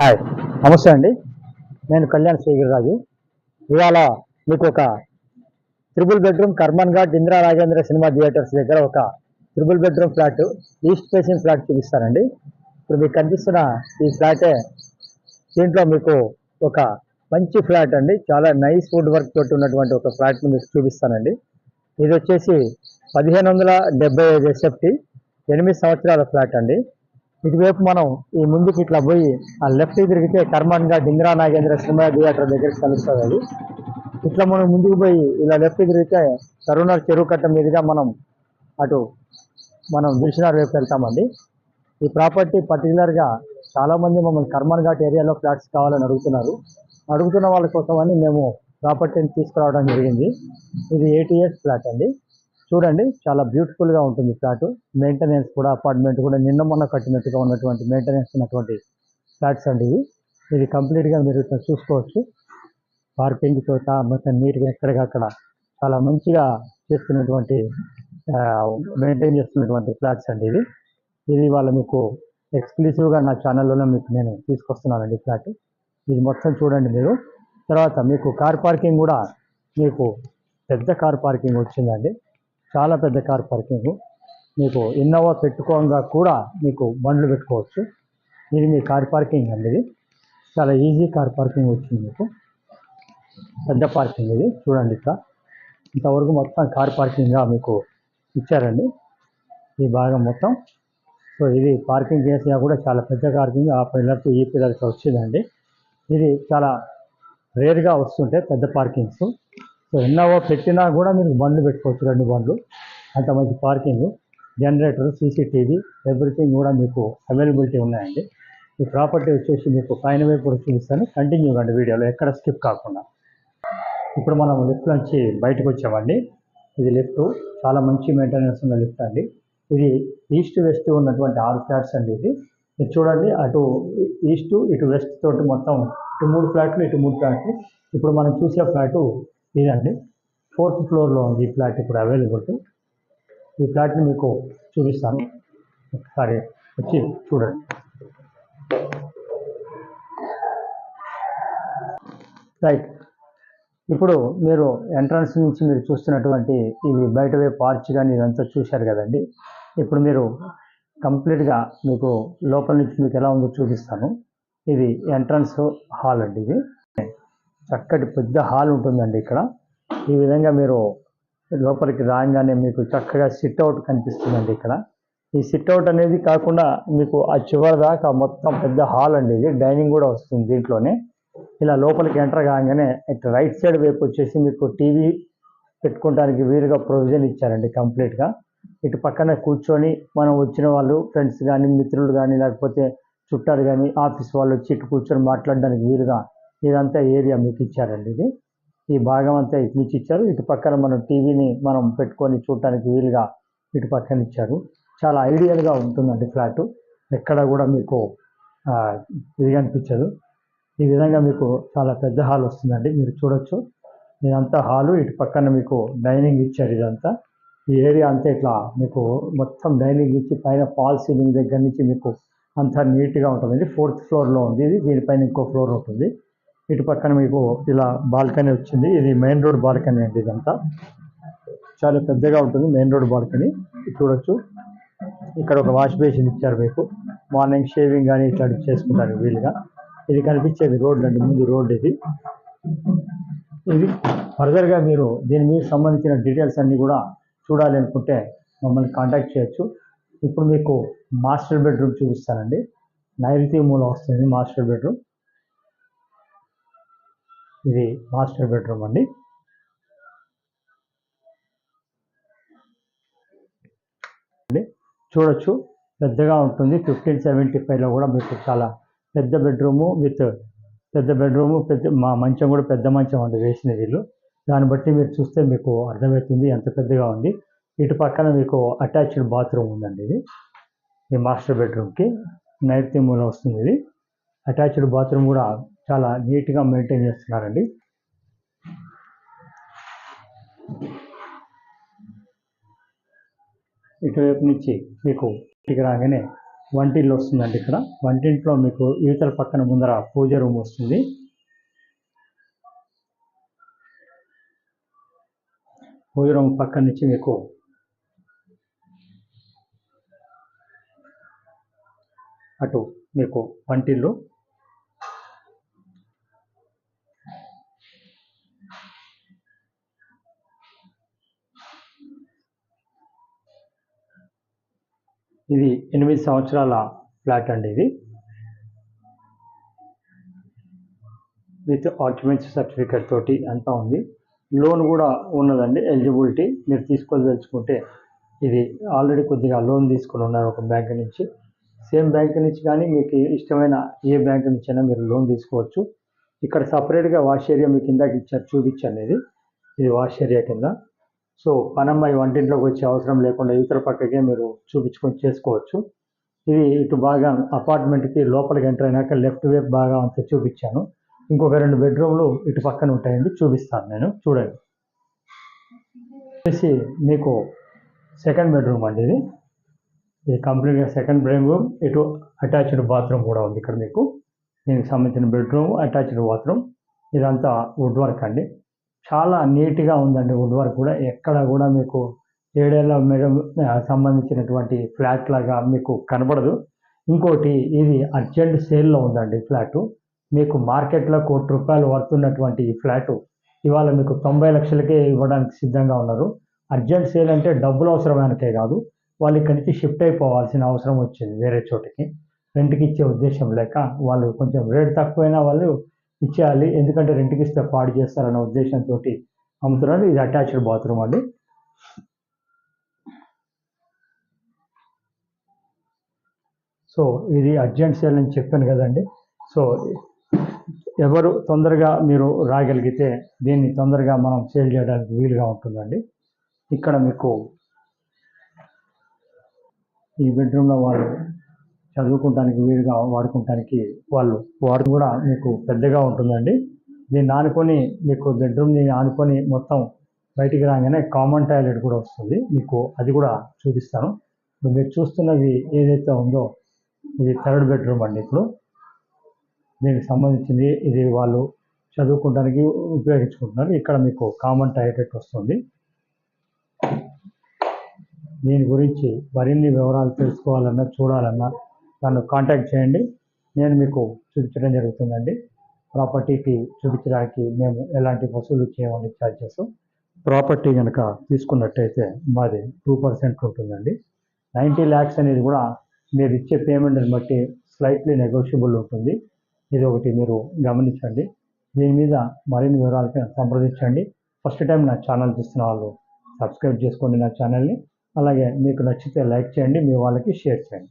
Hi నమస్తే అండి. నేను కళ్యాణ్ శ్రీగిరిరాజు. ఇవాళ మీకు ఒక triple bedroom Karman Ghat Indira Rajendra cinema theatres దగ్గర ఒక triple bedroom flat east facing flat చూపిస్తానండి. ఇప్పుడు మీకు కనిపిస్తున్న ఈ ఫ్లాటే దీంట్లో మీకు ఒక మంచి ఫ్లాట్ అండి. చాలా నైస్ వుడ్ వర్క్ తోటి ఉన్నటువంటి ఒక ఫ్లాట్ని మీకు చూపిస్తానండి. ఇది వచ్చేసి పదిహేను వందల డెబ్బై ఐదు ఎస్ఎఫ్టీ ఎనిమిది సంవత్సరాల ఫ్లాట్ అండి. ఇటువైపు మనం ఈ ముందుకి ఇట్లా పోయి ఆ లెఫ్ట్ తిరిగితే కర్మన్గా డింగ్రా నాగేంద్ర సినిమా థియేటర్ దగ్గరికి కలుస్తుంది అది. ఇట్లా మనం ముందుకు పోయి ఇలా లెఫ్ట్ తిరిగితే కరోనా చెరువు కట్ట మీదుగా మనం అటు మనం దిల్షనార్ వైపు వెళ్తామండి. ఈ ప్రాపర్టీ పర్టికులర్గా చాలామంది మమ్మల్ని కర్మన్ ఘాట్ ఏరియాలో ఫ్లాట్స్ కావాలని అడుగుతున్నారు. అడుగుతున్న వాళ్ళ కోసం అని మేము ప్రాపర్టీని తీసుకురావడం జరిగింది. ఇది ఎయిటీ ఇయర్స్ ఫ్లాట్ అండి. చూడండి చాలా బ్యూటిఫుల్గా ఉంటుంది ఫ్లాట్ మెయింటెనెన్స్ కూడా అపార్ట్మెంట్ కూడా నిన్న మొన్న కట్టినట్టుగా ఉన్నటువంటి మెయింటెనెన్స్ ఉన్నటువంటి ఫ్లాట్స్ అండి ఇవి. ఇది కంప్లీట్గా మీరు ఇట్లా చూసుకోవచ్చు. పార్కింగ్ చోట మొత్తం నీట్గా ఎక్కడికక్కడ చాలా మంచిగా చేస్తున్నటువంటి మెయింటైన్ చేస్తున్నటువంటి ఫ్లాట్స్ అండి ఇది ఇది వాళ్ళ మీకు ఎక్స్క్లూసివ్గా నా ఛానల్లోనే మీకు నేను తీసుకొస్తున్నానండి ఫ్లాట్ ఇది మొత్తం చూడండి మీరు. తర్వాత మీకు కార్ పార్కింగ్ కూడా మీకు పెద్ద కార్ పార్కింగ్ వచ్చిందండి. చాలా పెద్ద కార్ పార్కింగ్. మీకు ఇన్నోవా పెట్టుకోగా కూడా మీకు బండ్లు పెట్టుకోవచ్చు. ఇది మీ కార్ పార్కింగ్ అండి ఇది. చాలా ఈజీ కార్ పార్కింగ్ వచ్చింది మీకు. పెద్ద పార్కింగ్ ఇది. చూడండి ఇట్లా. ఇంతవరకు మొత్తం కార్ పార్కింగ్గా మీకు ఇచ్చారండి. ఈ భాగం మొత్తం. సో ఇది పార్కింగ్ చేసినా కూడా చాలా పెద్ద పార్కింగ్. ఆ పిల్లర్తో ఈ పిల్లర్తో వచ్చిందండి. ఇది చాలా రేర్గా వస్తుంటే పెద్ద పార్కింగ్స్. సో ఎన్నోవో పెట్టినా కూడా మీరు బండ్లు పెట్టుకోవచ్చు రెండు బండ్లు. అంత మంచి పార్కింగ్ జనరేటర్ సీసీటీవీ ఎవ్రీథింగ్ కూడా మీకు అవైలబిలిటీ ఉన్నాయండి. ఈ ప్రాపర్టీ వచ్చేసి మీకు పైన వైపు కూడా చూపిస్తాను. కంటిన్యూ కండి వీడియోలో ఎక్కడ స్కిప్ కాకుండా. ఇప్పుడు మనం లిఫ్ట్ నుంచి బయటకు వచ్చామండి. ఇది లిఫ్ట్ చాలా మంచి మెయింటెనెన్స్ ఉన్న లిఫ్ట్ అండి. ఇది ఈస్ట్ వెస్ట్ ఉన్నటువంటి ఆరు ఫ్లాట్స్ అండి ఇది. మీరు చూడండి అటు ఈస్ట్ ఇటు వెస్ట్ తోటి మొత్తం ఇటు మూడు ఫ్లాట్లు ఇటు మూడు ఫ్లాట్లు. ఇప్పుడు మనం చూసే ఫ్లాటు ఇదండి. ఫోర్త్ ఫ్లోర్లో ఉంది ఈ ఫ్లాట్ ఇప్పుడు అవైలబుల్. ఈ ఫ్లాట్ని మీకు చూపిస్తాను. ఒకసారి వచ్చి చూడండి. రైట్. ఇప్పుడు మీరు ఎంట్రన్స్ నుంచి మీరు చూస్తున్నటువంటి ఇవి బయట వైపు ఆర్చ్ కానీ ఇదంతా చూశారు కదండి. ఇప్పుడు మీరు కంప్లీట్గా మీకు లోపల నుంచి మీకు ఎలా ఉందో చూపిస్తాను. ఇది ఎంట్రన్స్ హాల్ అండి ఇది. చక్కటి పెద్ద హాల్ ఉంటుందండి ఇక్కడ. ఈ విధంగా మీరు లోపలికి రాగానే మీకు చక్కగా సిట్ అవుట్ కనిపిస్తుందండి ఇక్కడ. ఈ సిట్ అవుట్ అనేది కాకుండా మీకు ఆ చివరి దాకా మొత్తం పెద్ద హాల్ అండి ఇది. డైనింగ్ కూడా వస్తుంది దీంట్లోనే. ఇలా లోపలికి ఎంటర్ కాగానే ఇటు రైట్ సైడ్ వైపు వచ్చేసి మీకు టీవీ పెట్టుకోవడానికి వీలుగా ప్రొవిజన్ ఇచ్చారండి కంప్లీట్గా ఇటు పక్కన కూర్చొని మనం వచ్చిన వాళ్ళు ఫ్రెండ్స్ కానీ మిత్రులు కానీ లేకపోతే చుట్టాలు కానీ ఆఫీస్ వాళ్ళు వచ్చి ఇటు కూర్చొని మాట్లాడడానికి వీలుగా ఇదంతా ఏరియా మీకు ఇచ్చారండి ఇది. ఈ భాగం అంతా ఇటు నుంచి ఇచ్చారు. ఇటు పక్కన మనం టీవీని మనం పెట్టుకొని చూడటానికి వీలుగా ఇటు పక్కన ఇచ్చారు. చాలా ఐడియల్గా ఉంటుందండి ఫ్లాట్. ఎక్కడ కూడా మీకు ఇది కనిపించదు. ఈ విధంగా మీకు చాలా పెద్ద హాల్ వస్తుందండి. మీరు చూడొచ్చు. ఇదంతా హాలు. ఇటు పక్కన మీకు డైనింగ్ ఇచ్చారు ఇదంతా. ఈ ఏరియా అంతా ఇట్లా మీకు మొత్తం డైనింగ్ ఇచ్చి పైన ఫాల్ సీలింగ్ దగ్గర నుంచి మీకు అంతా నీట్గా ఉంటుందండి. ఫోర్త్ ఫ్లోర్లో ఉంది ఇది. దీనిపైన ఇంకో ఫ్లోర్ ఉంటుంది ఇటు పక్కన మీకు ఇలా బాల్కనీ వచ్చింది. ఇది మెయిన్ రోడ్ బాల్కనీ అండి ఇదంతా. చాలా పెద్దగా ఉంటుంది మెయిన్ రోడ్ బాల్కనీ. చూడొచ్చు. ఇక్కడ ఒక వాష్ బేసిన్ ఇచ్చారు మీకు. మార్నింగ్ షేవింగ్ కానీ ఇట్లాంటివి చేసుకుంటారు వీలుగా. ఇది కనిపించేది రోడ్ అండి. ముందు రోడ్ ఇది. ఇది ఫర్దర్గా మీరు దీని మీద సంబంధించిన డీటెయిల్స్ అన్నీ కూడా చూడాలి అనుకుంటే మమ్మల్ని కాంటాక్ట్ చేయొచ్చు. ఇప్పుడు మీకు మాస్టర్ బెడ్రూమ్ చూపిస్తానండి. నైరుతి మూల వస్తుంది మాస్టర్ బెడ్రూమ్ ఇది మాస్టర్ బెడ్రూమ్ అండి. చూడొచ్చు పెద్దగా ఉంటుంది. ఫిఫ్టీన్ సెవెంటీ ఫైవ్లో కూడా మీకు చాలా పెద్ద బెడ్రూము విత్ పెద్ద బెడ్రూము పెద్ద మా మంచం కూడా పెద్ద మంచం అండి వేసిన వీళ్ళు దాన్ని బట్టి మీరు చూస్తే మీకు అర్థమవుతుంది ఎంత పెద్దగా ఉంది. ఇటు పక్కన మీకు అటాచ్డ్ బాత్రూమ్ ఉందండి ఇది. ఈ మాస్టర్ బెడ్రూమ్కి నైట్ మూలం వస్తుంది ఇది. అటాచ్డ్ బాత్రూమ్ కూడా చాలా నీట్గా మెయింటైన్ చేస్తున్నారండి. ఇటువైపు నుంచి మీకు ఇంటికి రాగానే వంటిల్లు వస్తుందండి ఇక్కడ. వంటింట్లో మీకు ఈతల పక్కన ముందర పూజ రూమ్ వస్తుంది. పూజ రూమ్ పక్కన నుంచి మీకు అటు మీకు వంటిల్లు ఇది ఎనిమిది సంవత్సరాల ఫ్లాట్ అండి ఇది. విత్ ఆక్యుపెన్సీ సర్టిఫికేట్ తోటి అంతా ఉంది. లోన్ కూడా ఉన్నదండి ఎలిజిబిలిటీ. మీరు తీసుకోదలుచుకుంటే ఇది ఆల్రెడీ కొద్దిగా లోన్ తీసుకుని ఉన్నారు ఒక బ్యాంక్ నుంచి. సేమ్ బ్యాంక్ నుంచి కానీ మీకు ఇష్టమైన ఏ బ్యాంక్ నుంచి అయినా మీరు లోన్ తీసుకోవచ్చు. ఇక్కడ సపరేట్గా వాష్ ఏరియా మీకు ఇందాక ఇచ్చారు చూపించండి ఇది ఇది వాష్ ఏరియా కింద. సో పనమ్మాయి వంటింట్లోకి వచ్చే అవసరం లేకుండా ఇతర పక్కకే మీరు చూపించుకొని చేసుకోవచ్చు. ఇది ఇటు బాగా అపార్ట్మెంట్కి లోపలికి ఎంటర్ అయినాక లెఫ్ట్ వైపు బాగా అంత చూపించాను. ఇంకొక రెండు బెడ్రూమ్లు ఇటు పక్కన ఉంటాయండి చూపిస్తాను నేను. చూడండి. వచ్చేసి మీకు సెకండ్ బెడ్రూమ్ అండి ఇది. ఇది కంప్లీట్గా సెకండ్ బెడ్రూమ్ ఇటు అటాచ్డ్ బాత్రూమ్ కూడా ఉంది ఇక్కడ మీకు. దీనికి సంబంధించిన బెడ్రూమ్ అటాచ్డ్ బాత్రూమ్. ఇదంతా వుడ్ వర్క్ అండి. చాలా నీట్గా ఉందండి వుడ్ వర్క్ కూడా. ఎక్కడ కూడా మీకు ఏడేళ్ళ మీద సంబంధించినటువంటి ఫ్లాట్ లాగా మీకు కనబడదు. ఇంకోటి ఇది అర్జెంట్ సేల్లో ఉందండి ఫ్లాటు. మీకు మార్కెట్లో కోటి రూపాయలు పడుతున్నటువంటి ఈ ఫ్లాటు. ఇవాళ మీకు తొంభై లక్షలకే ఇవ్వడానికి సిద్ధంగా ఉన్నారు. అర్జెంట్ సేల్ అంటే డబ్బులు అవసరమైనకే కాదు. వాళ్ళు ఇక్కడి నుంచి షిఫ్ట్ అయిపోవాల్సిన అవసరం వచ్చింది వేరే చోటికి. రెంట్కి ఇచ్చే ఉద్దేశం లేక వాళ్ళు కొంచెం రేట్ తక్కువైనా వాళ్ళు ఇచ్చేయాలి. ఎందుకంటే రెంట్కి ఇస్తే పాడు చేస్తారన్న ఉద్దేశంతో అమ్ముతున్నారు. ఇది అటాచ్డ్ బాత్రూమ్ అండి. సో ఇది అర్జెంట్ సేల్ అని చెప్పాను కదండి. సో ఎవరు తొందరగా మీరు రాగలిగితే దీన్ని తొందరగా మనం సేల్ చేయడానికి వీలుగా ఉంటుందండి. ఇక్కడ మీకు ఈ బెడ్రూమ్లో వాళ్ళు చదువుకోవడానికి వీలుగా వాడుకోవడానికి వాళ్ళు వాడు కూడా మీకు పెద్దగా ఉంటుందండి. దీన్ని ఆనుకొని మీకు బెడ్రూమ్ని ఆనుకొని మొత్తం బయటికి రాగానే కామన్ టాయిలెట్ కూడా వస్తుంది. మీకు అది కూడా చూపిస్తాను. ఇప్పుడు మీరు చూస్తున్నది ఏదైతే ఉందో ఇది థర్డ్ బెడ్రూమ్ అండి ఇప్పుడు. దీనికి సంబంధించింది ఇది వాళ్ళు చదువుకోవడానికి ఉపయోగించుకుంటున్నారు. ఇక్కడ మీకు కామన్ టాయిలెట్ వస్తుంది. దీని గురించి మరిన్ని వివరాలు తెలుసుకోవాలన్నా చూడాలన్నా నన్ను కాంటాక్ట్ చేయండి. నేను మీకు చూపించడం జరుగుతుందండి. ప్రాపర్టీకి చూపించడానికి మేము ఎలాంటి వసూలు చేయమని ఛార్జెస్ ప్రాపర్టీ కనుక తీసుకున్నట్టయితే మాది టూ పర్సెంట్ ఉంటుందండి. నైంటీ ల్యాక్స్ అనేది కూడా మీరు ఇచ్చే పేమెంట్ని బట్టి స్లైట్లీ నెగోషియబుల్ ఉంటుంది. ఇది ఒకటి మీరు గమనించండి. దీని మీద మరిన్ని వివరాలపై సంప్రదించండి. ఫస్ట్ టైం నా ఛానల్ చూస్తున్న వాళ్ళు సబ్స్క్రైబ్ చేసుకోండి నా ఛానల్ని అలాగే మీకు నచ్చితే లైక్ చేయండి. మీ వాళ్ళకి షేర్ చేయండి.